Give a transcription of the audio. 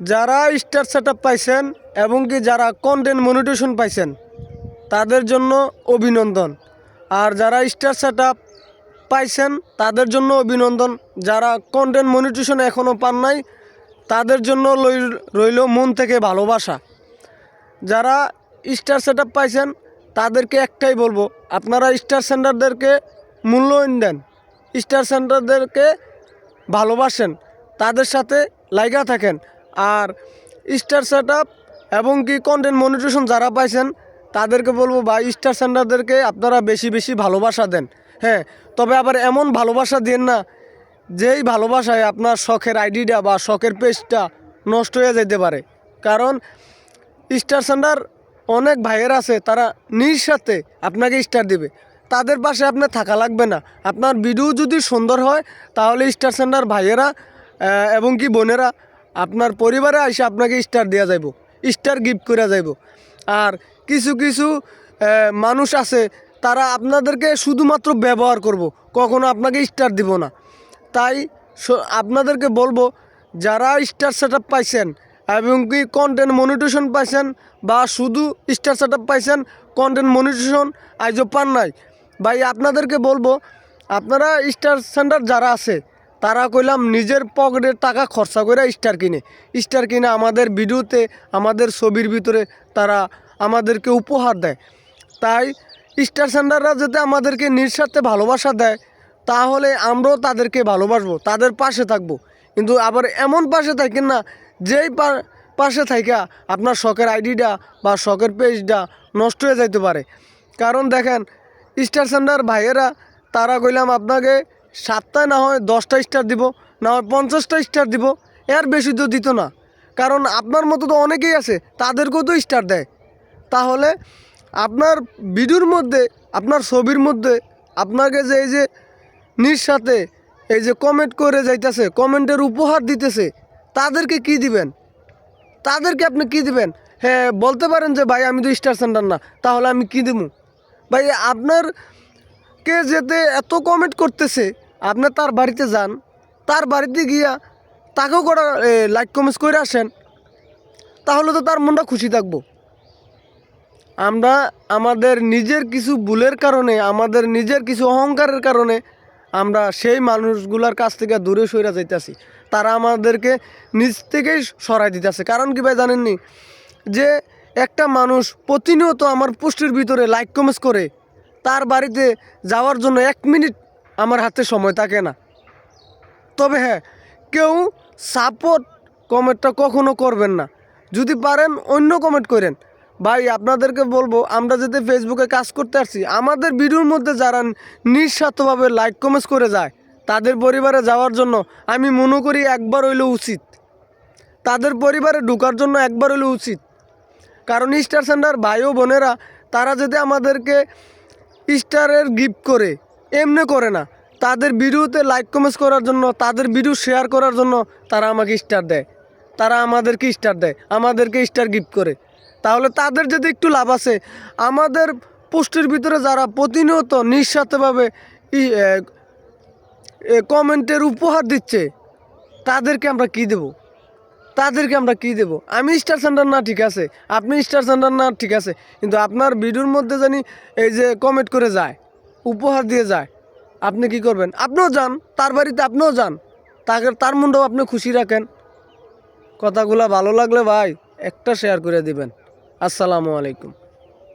যারা star set পাইছেন এবং কি যারা কন্টেন্ট মনিটেশন পাইছেন, তাদের জন্য অভিনন্দন। আর যারা স্টার সেট পাইছেন, তাদের জন্য অভিনন্দন। যারা কন্টেন্ট মনিটেশন এখনও পান নাই, তাদের জন্য রইল মন থেকে ভালোবাসা। যারা স্টার সেট পাইছেন, তাদেরকে একটাই বলব, আপনারা স্টার সেন্টারদেরকে মূল্যায়ন দেন। স্টার সেন্টারদেরকে ভালোবাসেন, তাদের সাথে লাইগা থাকেন। আর স্টার সেট এবং কি কন্টেন্ট মনিটেশন যারা পাইছেন, তাদেরকে বলব বা স্টার সেন্টারদেরকে আপনারা বেশি বেশি ভালোবাসা দেন। হ্যাঁ তবে আবার এমন ভালোবাসা দেন না, যেই ভালোবাসায় আপনার শখের আইডিটা বা শখের পেজটা নষ্ট হয়ে যেতে পারে। কারণ স্টার সেন্টার অনেক ভাইয়ের আছে, তারা নিজ সাথে আপনাকে স্টার দিবে। তাদের পাশে আপনার থাকা লাগবে না। আপনার ভিডিও যদি সুন্দর হয়, তাহলে স্টার সেন্টার ভাইয়েরা এবং কি বোনেরা আপনার পরিবারে এসে আপনাকে স্টার দেওয়া যাইব স্টার গিফট করা যাইব। আর কিছু কিছু মানুষ আছে, তারা আপনাদেরকে শুধুমাত্র ব্যবহার করব, কখনো আপনাকে স্টার দিব না। তাই আপনাদেরকে বলব, যারা স্টার সেট পাইছেন এবং কি কন্টেন্ট মনিটেশন পাইছেন বা শুধু স্টার সেট পাইছেন কন্টেন্ট মনিটেশন আজও পান নাই, ভাই, আপনাদেরকে বলব, আপনারা স্টার সেন্টার যারা আছে তারা কইলাম, নিজের পকেটের টাকা খরচা করে স্টার কিনে। স্টার কিনে আমাদের ভিডিওতে, আমাদের ছবির ভিতরে তারা আমাদেরকে উপহার দেয়। তাই স্টার সেন্টাররা যাতে আমাদেরকে নিঃস্বার্থে ভালোবাসা দেয়, তাহলে আমরাও তাদেরকে ভালোবাসবো, তাদের পাশে থাকব। কিন্তু আবার এমন পাশে থাকেন না, যেই পাশে থাকা আপনার শখের আইডিটা বা শখের পেজটা নষ্ট হয়ে যাইতে পারে। কারণ দেখেন, স্টার সেন্টার ভাইয়েরা, তারা কইলাম, আপনাকে সাতটায় না হয় দশটা স্টার দিব, না হয় পঞ্চাশটা স্টার দিব, এর বেশি তো দিত না। কারণ আপনার মতো তো অনেকেই আছে, তাদেরকেও তো স্টার দেয়। তাহলে আপনার ভিডিওর মধ্যে, আপনার ছবির মধ্যে, আপনাকে যে এই যে নিজ সাথে এই যে কমেন্ট করে যাইতেছে কমেন্টের উপহার দিতেছে, তাদেরকে কি দিবেন? তাদেরকে আপনি কি দিবেন? হ্যাঁ বলতে পারেন যে, ভাই, আমি তো স্টার সেন্টার না, তাহলে আমি কি দেবো ভাই, আপনার কে যেতে এত কমেন্ট করতেছে আপনি তার বাড়িতে যান, তার বাড়িতে গিয়া তাকেও করা লাইক কমেন্টস করে আসেন, তাহলে তো তার মনটা খুশি থাকব। আমরা আমাদের নিজের কিছু ভুলের কারণে, আমাদের নিজের কিছু অহংকারের কারণে আমরা সেই মানুষগুলোর কাছ থেকে দূরে সরে যাইতেছি। তারা আমাদেরকে নিজ থেকেই সরাই দিতেছে। কারণ কি ভাই জানেননি? যে একটা মানুষ প্রতিনিয়ত আমার পোস্টের ভিতরে লাইক কমেন্টস করে, তার বাড়িতে যাওয়ার জন্য এক মিনিট আমার হাতে সময় থাকে না। তবে হ্যাঁ কেউ সাপোর্ট কমেন্টটা কখনো করবেন না। যদি পারেন, অন্য কমেন্ট করেন। ভাই, আপনাদেরকে বলব, আমরা যাতে ফেসবুকে কাজ করতে আসছি, আমাদের ভিডিওর মধ্যে যারা নিঃস্বার্থভাবে লাইক কমেন্টস করে যায়, তাদের পরিবারে যাওয়ার জন্য আমি মনে করি একবার হইলে উচিত। তাদের পরিবারে ঢোকার জন্য একবার হইলে উচিত। কারণ স্টার সেন্টার ভাই ও বোনেরা, তারা যদি আমাদেরকে স্টারের গিফট করে এমনি করে না। তাদের ভিডিওতে লাইক কমেন্টস করার জন্য, তাদের ভিডিও শেয়ার করার জন্য তারা আমাকে স্টার দেয়। তারা আমাদেরকে স্টার দেয়, আমাদেরকে স্টার গিফট করে। তাহলে তাদের যদি একটু লাভ আছে, আমাদের পোস্টের ভিতরে যারা প্রতিনিয়ত নিঃস্বার্থভাবে কমেন্টের উপহার দিচ্ছে, তাদেরকে আমরা কি দেবো? তাদেরকে আমরা কি দেব? আমি স্টার সেন্টার না, ঠিক আছে। আপনি স্টার সেন্টার না, ঠিক আছে। কিন্তু আপনার ভিডিওর মধ্যে জানি এই যে কমেন্ট করে যায়। উপহার দিয়ে যায়। আপনি কি করবেন? আপনিও যান, তার বাড়িতে আপনিও যান। তাকে তার মুন্ডও আপনি খুশি রাখেন। কথাগুলো ভালো লাগলে ভাই, একটা শেয়ার করে দিবেন। আসসালামু আলাইকুম।